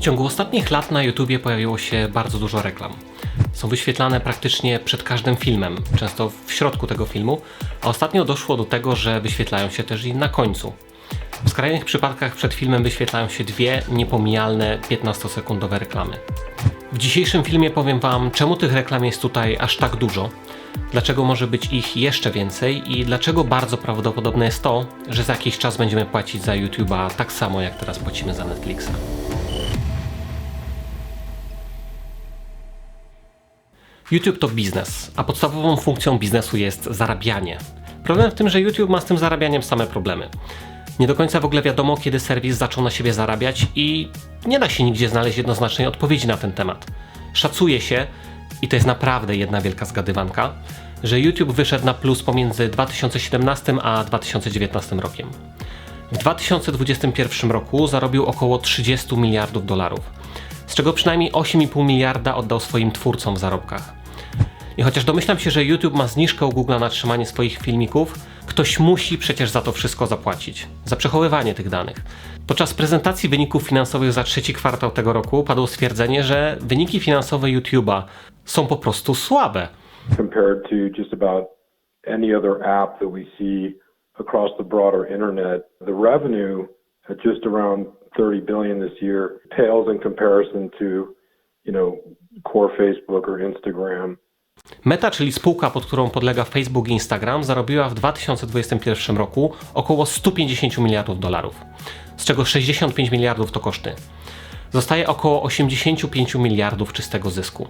W ciągu ostatnich lat na YouTubie pojawiło się bardzo dużo reklam. Są wyświetlane praktycznie przed każdym filmem, często w środku tego filmu, a ostatnio doszło do tego, że wyświetlają się też i na końcu. W skrajnych przypadkach przed filmem wyświetlają się dwie niepomijalne 15-sekundowe reklamy. W dzisiejszym filmie powiem Wam, czemu tych reklam jest tutaj aż tak dużo, dlaczego może być ich jeszcze więcej i dlaczego bardzo prawdopodobne jest to, że za jakiś czas będziemy płacić za YouTube'a tak samo jak teraz płacimy za Netflixa. YouTube to biznes, a podstawową funkcją biznesu jest zarabianie. Problem w tym, że YouTube ma z tym zarabianiem same problemy. Nie do końca w ogóle wiadomo, kiedy serwis zaczął na siebie zarabiać i nie da się nigdzie znaleźć jednoznacznej odpowiedzi na ten temat. Szacuje się, i to jest naprawdę jedna wielka zgadywanka, że YouTube wyszedł na plus pomiędzy 2017 a 2019 rokiem. W 2021 roku zarobił około 30 miliardów dolarów, z czego przynajmniej 8,5 miliarda oddał swoim twórcom w zarobkach. I chociaż domyślam się, że YouTube ma zniżkę u Google na trzymanie swoich filmików, ktoś musi przecież za to wszystko zapłacić, za przechowywanie tych danych. Podczas prezentacji wyników finansowych za trzeci kwartał tego roku padło stwierdzenie, że wyniki finansowe YouTube'a są po prostu słabe. compared to just about any other app that we see across the broader internet. The revenue at just around 30 billion this year pales in comparison to, you know, core Facebook or Instagram. Meta, czyli spółka, pod którą podlega Facebook i Instagram, zarobiła w 2021 roku około 150 miliardów dolarów, z czego 65 miliardów to koszty. Zostaje około 85 miliardów czystego zysku.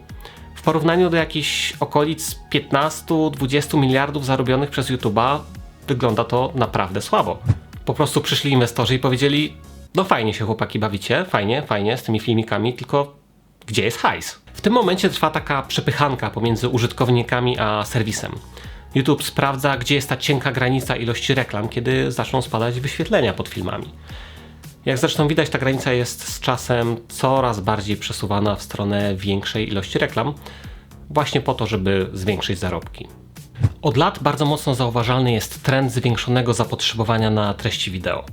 W porównaniu do jakichś okolic 15-20 miliardów zarobionych przez YouTube'a wygląda to naprawdę słabo. Po prostu przyszli inwestorzy i powiedzieli: No fajnie się chłopaki bawicie, fajnie, fajnie z tymi filmikami, tylko gdzie jest hajs? W tym momencie trwa taka przepychanka pomiędzy użytkownikami a serwisem. YouTube sprawdza, gdzie jest ta cienka granica ilości reklam, kiedy zaczną spadać wyświetlenia pod filmami. Jak zresztą widać, ta granica jest z czasem coraz bardziej przesuwana w stronę większej ilości reklam, właśnie po to, żeby zwiększyć zarobki. Od lat bardzo mocno zauważalny jest trend zwiększonego zapotrzebowania na treści wideo.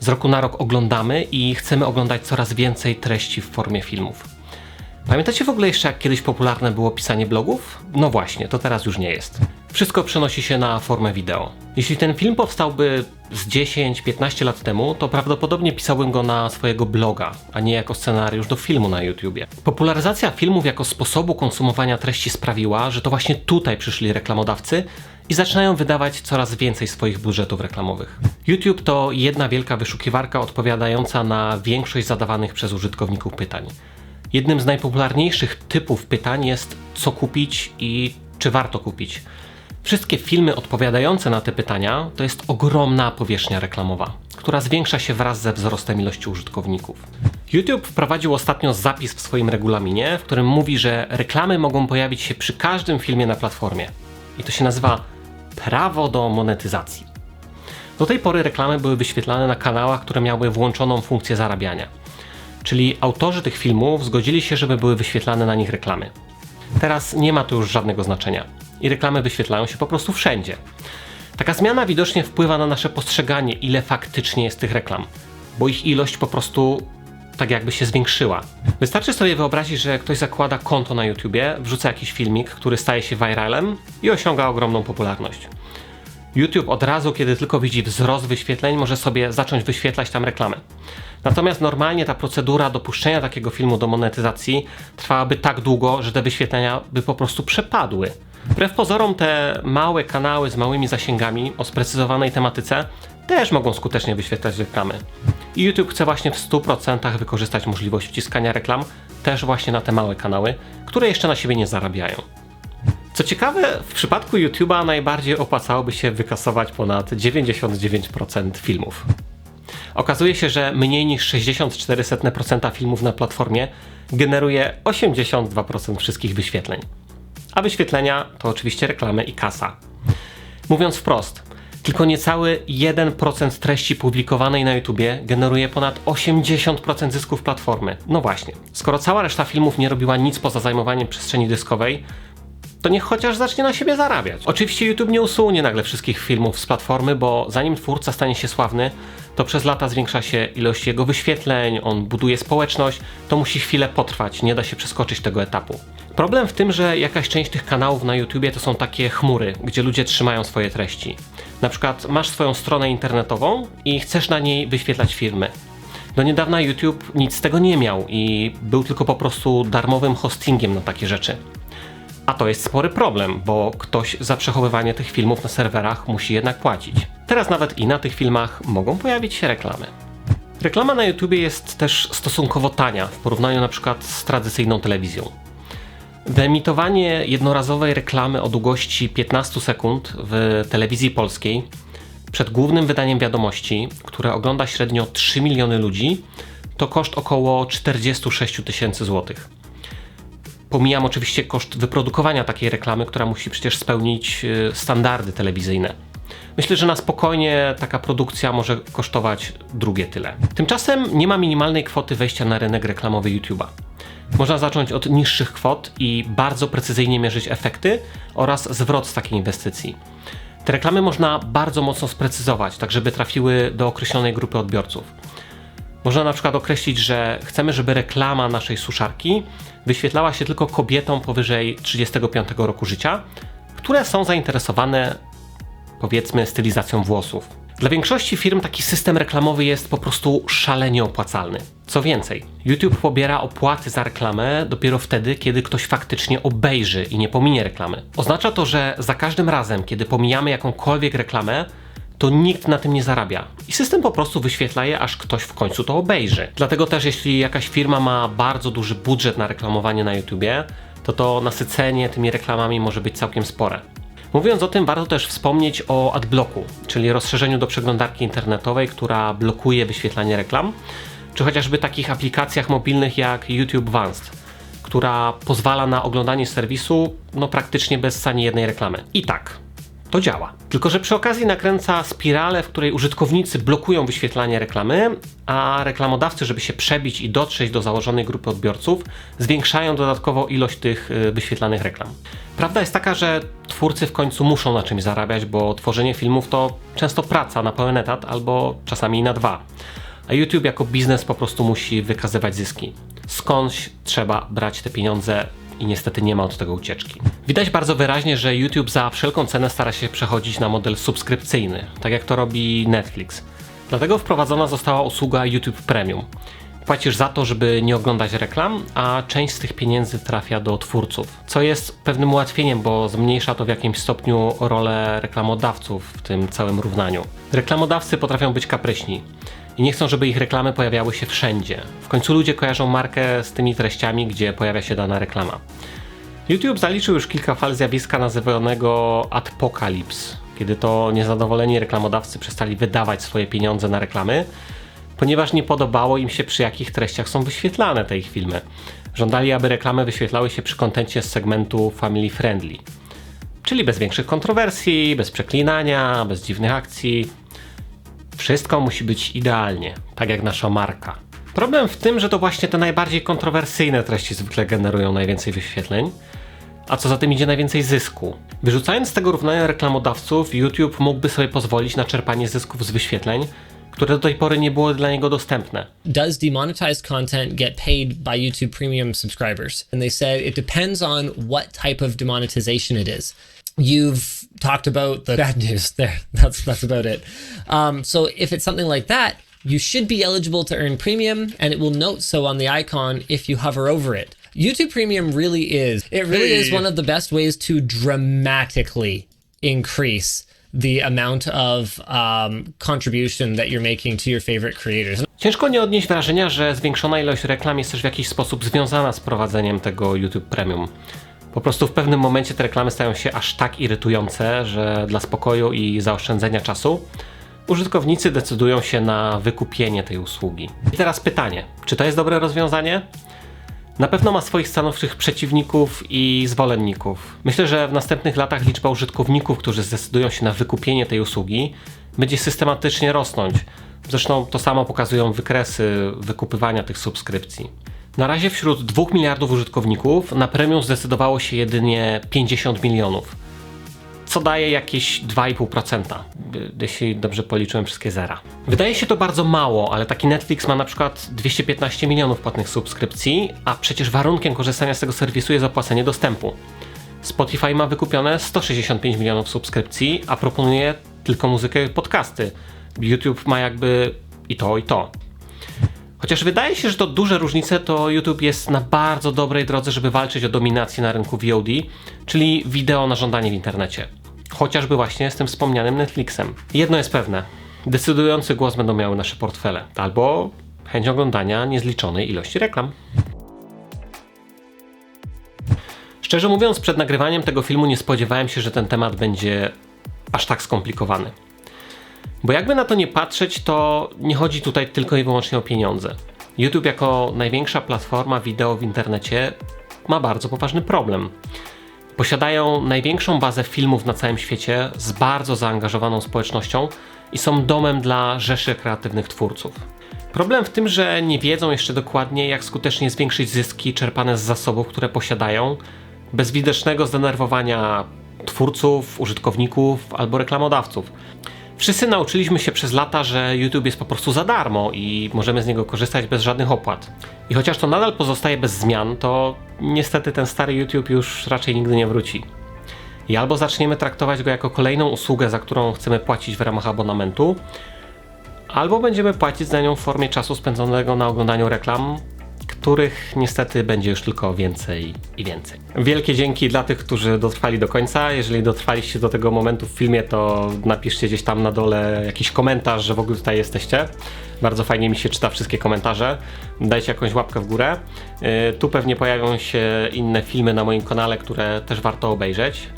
Z roku na rok oglądamy i chcemy oglądać coraz więcej treści w formie filmów. Pamiętacie w ogóle jeszcze, jak kiedyś popularne było pisanie blogów? No właśnie, to teraz już nie jest. Wszystko przenosi się na formę wideo. Jeśli ten film powstałby z 10-15 lat temu, to prawdopodobnie pisałbym go na swojego bloga, a nie jako scenariusz do filmu na YouTubie. Popularyzacja filmów jako sposobu konsumowania treści sprawiła, że to właśnie tutaj przyszli reklamodawcy i zaczynają wydawać coraz więcej swoich budżetów reklamowych. YouTube to jedna wielka wyszukiwarka odpowiadająca na większość zadawanych przez użytkowników pytań. Jednym z najpopularniejszych typów pytań jest co kupić i czy warto kupić. Wszystkie filmy odpowiadające na te pytania to jest ogromna powierzchnia reklamowa, która zwiększa się wraz ze wzrostem ilości użytkowników. YouTube wprowadził ostatnio zapis w swoim regulaminie, w którym mówi, że reklamy mogą pojawić się przy każdym filmie na platformie. I to się nazywa prawo do monetyzacji. Do tej pory reklamy były wyświetlane na kanałach, które miały włączoną funkcję zarabiania. Czyli autorzy tych filmów zgodzili się, żeby były wyświetlane na nich reklamy. Teraz nie ma to już żadnego znaczenia i reklamy wyświetlają się po prostu wszędzie. Taka zmiana widocznie wpływa na nasze postrzeganie, ile faktycznie jest tych reklam, bo ich ilość po prostu tak jakby się zwiększyła. Wystarczy sobie wyobrazić, że ktoś zakłada konto na YouTubie, wrzuca jakiś filmik, który staje się viralem i osiąga ogromną popularność. YouTube od razu, kiedy tylko widzi wzrost wyświetleń, może sobie zacząć wyświetlać tam reklamy. Natomiast normalnie ta procedura dopuszczenia takiego filmu do monetyzacji trwałaby tak długo, że te wyświetlenia by po prostu przepadły. Wbrew pozorom te małe kanały z małymi zasięgami o sprecyzowanej tematyce też mogą skutecznie wyświetlać reklamy. I YouTube chce właśnie w 100% wykorzystać możliwość wciskania reklam też właśnie na te małe kanały, które jeszcze na siebie nie zarabiają. Co ciekawe, w przypadku YouTube'a najbardziej opłacałoby się wykasować ponad 99% filmów. Okazuje się, że mniej niż 64% filmów na platformie generuje 82% wszystkich wyświetleń. A wyświetlenia to oczywiście reklamy i kasa. Mówiąc wprost, tylko niecały 1% treści publikowanej na YouTubie generuje ponad 80% zysków platformy. No właśnie, skoro cała reszta filmów nie robiła nic poza zajmowaniem przestrzeni dyskowej, to niech chociaż zacznie na siebie zarabiać. Oczywiście YouTube nie usunie nagle wszystkich filmów z platformy, bo zanim twórca stanie się sławny, to przez lata zwiększa się ilość jego wyświetleń, on buduje społeczność, to musi chwilę potrwać, nie da się przeskoczyć tego etapu. Problem w tym, że jakaś część tych kanałów na YouTubie to są takie chmury, gdzie ludzie trzymają swoje treści. Na przykład masz swoją stronę internetową i chcesz na niej wyświetlać filmy. Do niedawna YouTube nic z tego nie miał i był tylko po prostu darmowym hostingiem na takie rzeczy. A to jest spory problem, bo ktoś za przechowywanie tych filmów na serwerach musi jednak płacić. Teraz nawet i na tych filmach mogą pojawić się reklamy. Reklama na YouTube jest też stosunkowo tania w porównaniu na przykład z tradycyjną telewizją. Wyemitowanie jednorazowej reklamy o długości 15 sekund w telewizji polskiej przed głównym wydaniem wiadomości, które ogląda średnio 3 miliony ludzi, to koszt około 46 tysięcy złotych. Pomijam oczywiście koszt wyprodukowania takiej reklamy, która musi przecież spełnić y, standardy telewizyjne. Myślę, że na spokojnie taka produkcja może kosztować drugie tyle. Tymczasem nie ma minimalnej kwoty wejścia na rynek reklamowy YouTube'a. Można zacząć od niższych kwot i bardzo precyzyjnie mierzyć efekty oraz zwrot z takiej inwestycji. Te reklamy można bardzo mocno sprecyzować, tak żeby trafiły do określonej grupy odbiorców. Można na przykład określić, że chcemy, żeby reklama naszej suszarki wyświetlała się tylko kobietom powyżej 35 roku życia, które są zainteresowane powiedzmy stylizacją włosów. Dla większości firm taki system reklamowy jest po prostu szalenie opłacalny. Co więcej, YouTube pobiera opłaty za reklamę dopiero wtedy, kiedy ktoś faktycznie obejrzy i nie pominie reklamy. Oznacza to, że za każdym razem, kiedy pomijamy jakąkolwiek reklamę, to nikt na tym nie zarabia. I system po prostu wyświetla je, aż ktoś w końcu to obejrzy. Dlatego też, jeśli jakaś firma ma bardzo duży budżet na reklamowanie na YouTubie, to to nasycenie tymi reklamami może być całkiem spore. Mówiąc o tym, warto też wspomnieć o adblocku, czyli rozszerzeniu do przeglądarki internetowej, która blokuje wyświetlanie reklam, czy chociażby takich aplikacjach mobilnych jak YouTube Advanced, która pozwala na oglądanie serwisu no praktycznie bez ani jednej reklamy. I tak, to działa. Tylko, że przy okazji nakręca spiralę, w której użytkownicy blokują wyświetlanie reklamy, a reklamodawcy, żeby się przebić i dotrzeć do założonej grupy odbiorców, zwiększają dodatkowo ilość tych y, wyświetlanych reklam. Prawda jest taka, że twórcy w końcu muszą na czymś zarabiać, bo tworzenie filmów to często praca na pełen etat albo czasami na dwa. A YouTube jako biznes po prostu musi wykazywać zyski. Skądś trzeba brać te pieniądze i niestety nie ma od tego ucieczki. Widać bardzo wyraźnie, że YouTube za wszelką cenę stara się przechodzić na model subskrypcyjny, tak jak to robi Netflix. Dlatego wprowadzona została usługa YouTube Premium. Płacisz za to, żeby nie oglądać reklam, a część z tych pieniędzy trafia do twórców, co jest pewnym ułatwieniem, bo zmniejsza to w jakimś stopniu rolę reklamodawców w tym całym równaniu. Reklamodawcy potrafią być kapryśni i nie chcą, żeby ich reklamy pojawiały się wszędzie. W końcu ludzie kojarzą markę z tymi treściami, gdzie pojawia się dana reklama. YouTube zaliczył już kilka fal zjawiska nazywanego adpokalips, kiedy to niezadowoleni reklamodawcy przestali wydawać swoje pieniądze na reklamy, ponieważ nie podobało im się przy jakich treściach są wyświetlane te ich filmy. Żądali, aby reklamy wyświetlały się przy kontencie z segmentu family friendly. Czyli bez większych kontrowersji, bez przeklinania, bez dziwnych akcji. Wszystko musi być idealnie, tak jak nasza marka. Problem w tym, że to właśnie te najbardziej kontrowersyjne treści zwykle generują najwięcej wyświetleń, a co za tym idzie najwięcej zysku. Wyrzucając z tego równania reklamodawców, YouTube mógłby sobie pozwolić na czerpanie zysków z wyświetleń, które do tej pory nie było dla niego dostępne. does demonetized content get paid by YouTube Premium subscribers? And they said it depends on what type of demonetization it is. You've talked about the bad news there. That's that's about it. Um, so if it's something like that, you should be eligible to earn premium, and it will note so on the icon if you hover over it. YouTube Premium really is. It really is one of the best ways to dramatically increase the amount of um, contribution that you're making to your favorite creators. Ciężko nie odnieść wrażenia, że zwiększona ilość reklam jest też w jakiś sposób związana z prowadzeniem tego YouTube Premium. Po prostu w pewnym momencie te reklamy stają się aż tak irytujące, że dla spokoju i zaoszczędzenia czasu użytkownicy decydują się na wykupienie tej usługi. I teraz pytanie, czy to jest dobre rozwiązanie? Na pewno ma swoich stanowczych przeciwników i zwolenników. Myślę, że w następnych latach liczba użytkowników, którzy zdecydują się na wykupienie tej usługi, będzie systematycznie rosnąć. Zresztą to samo pokazują wykresy wykupywania tych subskrypcji. Na razie wśród 2 miliardów użytkowników na premium zdecydowało się jedynie 50 milionów, co daje jakieś 2,5%, jeśli dobrze policzyłem wszystkie zera. Wydaje się to bardzo mało, ale taki Netflix ma na przykład 215 milionów płatnych subskrypcji, a przecież warunkiem korzystania z tego serwisu jest opłacenie dostępu. Spotify ma wykupione 165 milionów subskrypcji, a proponuje tylko muzykę i podcasty. YouTube ma jakby i to, i to. Chociaż wydaje się, że to duże różnice, to YouTube jest na bardzo dobrej drodze, żeby walczyć o dominację na rynku VOD, czyli wideo na żądanie w internecie. Chociażby właśnie z tym wspomnianym Netflixem. Jedno jest pewne. Decydujący głos będą miały nasze portfele, albo chęć oglądania niezliczonej ilości reklam. Szczerze mówiąc, przed nagrywaniem tego filmu nie spodziewałem się, że ten temat będzie aż tak skomplikowany. Bo jakby na to nie patrzeć, to nie chodzi tutaj tylko i wyłącznie o pieniądze. YouTube jako największa platforma wideo w internecie ma bardzo poważny problem. Posiadają największą bazę filmów na całym świecie z bardzo zaangażowaną społecznością i są domem dla rzeszy kreatywnych twórców. Problem w tym, że nie wiedzą jeszcze dokładnie, jak skutecznie zwiększyć zyski czerpane z zasobów, które posiadają, bez widocznego zdenerwowania twórców, użytkowników albo reklamodawców. Wszyscy nauczyliśmy się przez lata, że YouTube jest po prostu za darmo i możemy z niego korzystać bez żadnych opłat. I chociaż to nadal pozostaje bez zmian, to niestety ten stary YouTube już raczej nigdy nie wróci. I albo zaczniemy traktować go jako kolejną usługę, za którą chcemy płacić w ramach abonamentu, albo będziemy płacić za nią w formie czasu spędzonego na oglądaniu reklam, których niestety będzie już tylko więcej i więcej. Wielkie dzięki dla tych, którzy dotrwali do końca. Jeżeli dotrwaliście do tego momentu w filmie, to napiszcie gdzieś tam na dole jakiś komentarz, że w ogóle tutaj jesteście. Bardzo fajnie mi się czyta wszystkie komentarze. Dajcie jakąś łapkę w górę. Yy, Tu pewnie pojawią się inne filmy na moim kanale, które też warto obejrzeć.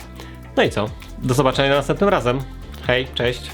No i co? Do zobaczenia następnym razem. Hej, cześć.